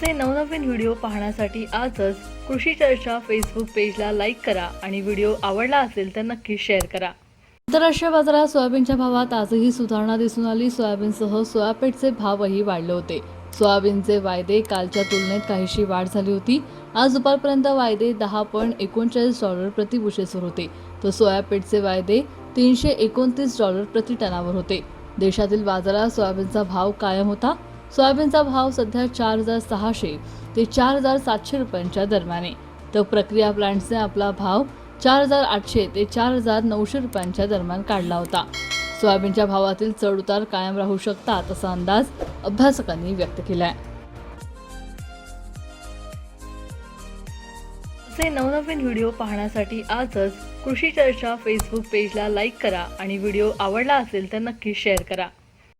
आमचे नवनवीन व्हिडिओ पाहण्यासाठी आजच कृषी चर्चा फेसबुक पेजला लाईक करा आणि व्हिडिओ आवडला असेल तर नक्की शेअर करा. आंतरराष्ट्रीय बाजारात सोयाबीनच्या भावात आजही सुधारणा दिसून आली. सोयाबीनसह सोयापेटचे भावही वाढले होते. सोयाबीनचे वायदे कालच्या तुलनेत काहीशी वाढ झाली होती. आज दुपारपर्यंत वायदे दहा पॉईंट एकोणचाळीस डॉलर प्रतिबुशेसवर होते. तर सोयापेटचे वायदे तीनशे एकोणतीस डॉलर प्रति टनावर होते. देशातील बाजारात सोयाबीनचा भाव कायम होता. सोयाबीनचा भाव सध्या चार हजार सहाशे ते चार हजार सातशे रुपयांच्या दरम्यान. आहे तर प्रक्रिया प्लांट्सने आपला भाव चार हजार आठशे ते चार हजार नऊशे रुपयांच्या दरम्यान काढला होता. सोयाबीनच्या भावातील चढउतार कायम राहू शकतात असा अंदाज अभ्यासकांनी व्यक्त केला आहे असे नवनवीन व्हिडिओ पाहण्यासाठी आजच कृषी चर्चा फेसबुक पेजला लाईक करा आणि व्हिडिओ आवडला असेल तर नक्की शेअर करा.